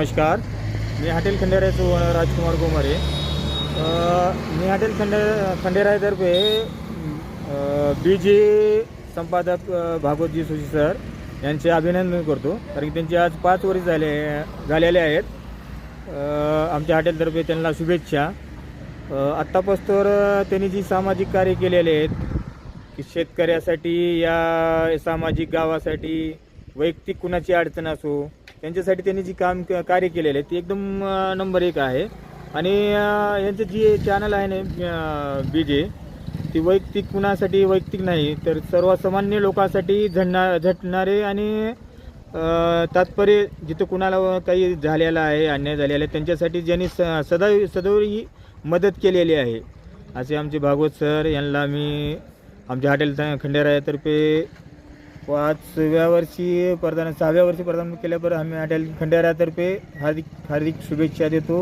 नमस्कार. मी हॉटेल खंडेरायचं ओनर राजकुमार गोमारे. मी हॉटेल खंडे खंडेरायतर्फे बी जे संपादक भागवतजी सुशी सर यांचे अभिनंदन करतो. कारण की त्यांचे आज पाच वर्ष झाले झालेले आहेत. आमच्या हॉटेलतर्फे त्यांना शुभेच्छा. अ, आत्तापासून त्यांनी जी सामाजिक कार्य केलेले आहेत की शेतकऱ्यासाठी या सामाजिक गावासाठी वैयक्तिक कुणाची अडचण असो त्यांच्यासाठी त्यांनी जी काम कार्य केलेले आहे ते एकदम नंबर एक आहे. आणि यांचं जी चॅनल आहे ना बी जे ती वैयक्तिक कुणासाठी वैयक्तिक नाही तर सर्वसामान्य लोकांसाठी झडणार झटणारे आणि तात्पर्य जिथं कुणाला काही झालेलं आहे अन्याय झालेला आहे त्यांच्यासाठी ज्यांनी स सदैव सदैव ही मदत केलेली आहे. असे आमचे भागवत सर यांना मी आमच्या हॉटेल खंडेरायातर्फे पाचव्या वर्षी प्रदान सहाव्या वर्षी प्रदान केल्याबरोबर आम्ही हॉटेल खंडेरायातर्फे हार्दिक हार्दिक शुभेच्छा देतो.